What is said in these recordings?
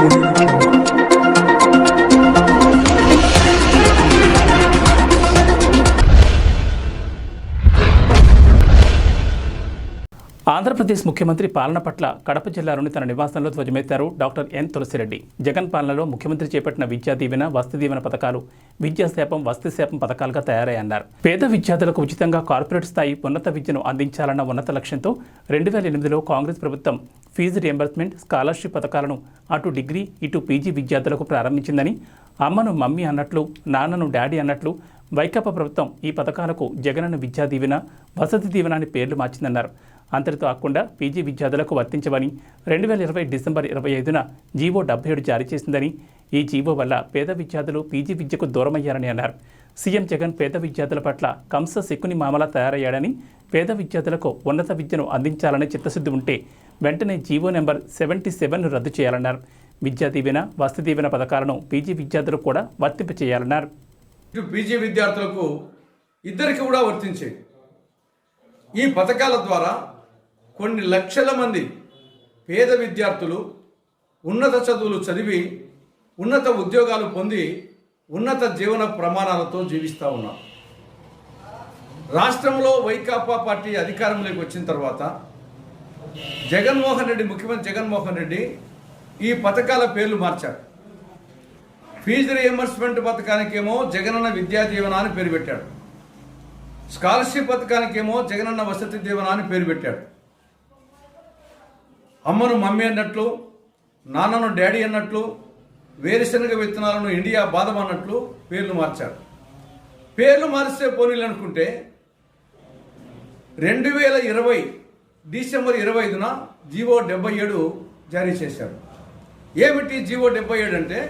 Thank you. Andhra Pradesh ముఖ్యమంత్రి పాలన పట్ల కడప జిల్లాలోని తన నివాసంలో ధ్వజమెత్తారు డాక్టర్ ఎన్ తులసిరెడ్డి. జగన్ పాలనలో ముఖ్యమంత్రి చేపట్టిన విద్యా దీవెన వసతి దీవెన పథకాలు విద్యాశాపం వసతి శాపం పథకాలుగా తయారయ్యన్నారు. పేద విద్యార్థులకు ఉచితంగా కార్పొరేట్ స్థాయి ఉన్నత విద్యను అందించాలన్న ఉన్నత లక్ష్యంతో రెండు వేల ఎనిమిదిలో కాంగ్రెస్ ప్రభుత్వం ఫీజు రియంబర్స్మెంట్ స్కాలర్షిప్ పథకాలను అటు డిగ్రీ ఇటు పీజీ విద్యార్థులకు ప్రారంభించిందని అమ్మను మమ్మీ అన్నట్లు నాన్నను డాడీ అన్నట్లు వైకాపా ప్రభుత్వం ఈ పథకాలకు జగనన్న విద్యా దీవెన వసతి దీవెన అని పేర్లు మార్చిందన్నారు. అంతటితో కాకుండా పీజీ విద్యార్థులకు వర్తించవని రెండు వేల ఇరవై డిసెంబర్ ఇరవై ఐదున జీవో డెబ్బై ఏడు జారీ చేసిందని ఈ జీవో వల్ల పేద విద్యార్థులు పీజీ విద్యకు దూరమయ్యారని అన్నారు. సీఎం జగన్ పేద విద్యార్థుల పట్ల కంస శకుని మామలా తయారయ్యాడని పేద విద్యార్థులకు ఉన్నత విద్యను అందించాలనే చిత్తశుద్ధి ఉంటే వెంటనే జీవో నెంబర్ సెవెంటీ సెవెన్ను రద్దు చేయాలన్నారు. విద్యా దీవెన వసతి దీవెన పథకాలను పీజీ విద్యార్థులు కూడా వర్తింపచేయాలన్నారు ఇటు పీజీ విద్యార్థులకు ఇద్దరికి కూడా వర్తించే ఈ పథకాల ద్వారా కొన్ని లక్షల మంది పేద విద్యార్థులు ఉన్నత చదువులు చదివి ఉన్నత ఉద్యోగాలు పొంది ఉన్నత జీవన ప్రమాణాలతో జీవిస్తూ ఉన్నారు. రాష్ట్రంలో వైకాపా పార్టీ అధికారంలోకి వచ్చిన తర్వాత జగన్మోహన్ రెడ్డి ముఖ్యమంత్రి జగన్మోహన్ రెడ్డి ఈ పథకాల పేర్లు మార్చారు. ఫీజు రియంబర్స్మెంట్ పథకానికేమో జగనన్న విద్యా దీవెన అని పేరు పెట్టాడు. స్కాలర్షిప్ పథకానికేమో జగనన్న వసతి దీవెన అని పేరు పెట్టాడు. అమ్మను మమ్మీ అన్నట్లు నాన్నను డాడీ అన్నట్లు వేరుశనగ విత్తనాలను ఇండియా బాదం అన్నట్లు పేర్లు మార్చారు. పేర్లు మారిస్తే పోనీలు అనుకుంటే రెండు వేల ఇరవై డిసెంబర్ ఇరవై ఐదున జీవో డెబ్బై ఏడు జారీ చేశారు. ఏమిటి జీవో డెబ్బై ఏడు అంటే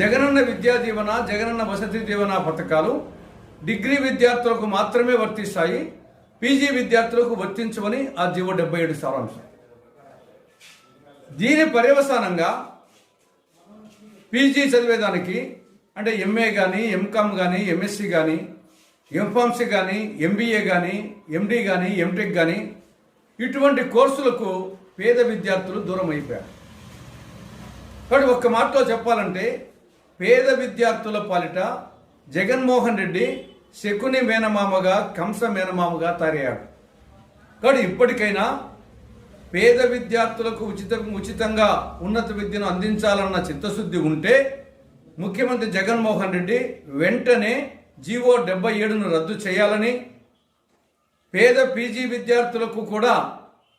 జగనన్న విద్యా దీవెన జగనన్న వసతి దీవెన పథకాలు డిగ్రీ విద్యార్థులకు మాత్రమే వర్తిస్తాయి పీజీ విద్యార్థులకు వర్తించమని ఆ జీవో డెబ్బై ఏడు సారాంశం. దీని పర్యవసానంగా పీజీ చదివేదానికి అంటే ఎంఏ కానీ ఎంకామ్ కానీ ఎంఎస్సి కానీ ఎంఫార్మసీ కానీ ఎంబీఏ కానీ ఎండి కానీ ఎంటెక్ కానీ ఇటువంటి కోర్సులకు పేద విద్యార్థులు దూరం అయిపోయారు. కాబట్టి ఒక్క మాటలో చెప్పాలంటే పేద విద్యార్థుల పాలిట జగన్మోహన్ రెడ్డి శకుని మేనమామగా కంస మేనమామగా తయారయ్యాడు. కాబట్టి ఇప్పటికైనా పేద విద్యార్థులకు ఉచిత ఉచితంగా ఉన్నత విద్యను అందించాలన్న చిత్తశుద్ధి ఉంటే ముఖ్యమంత్రి జగన్మోహన్ రెడ్డి వెంటనే జీవో డెబ్బై ఏడును రద్దు చేయాలని పేద పీజీ విద్యార్థులకు కూడా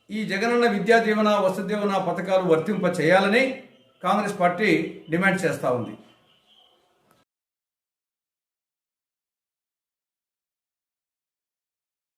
ఈ జగనన్న విద్యా దీవెన వసతి దీవెన పథకాలు వర్తింప చేయాలని కాంగ్రెస్ పార్టీ డిమాండ్ చేస్తూ ఉంది.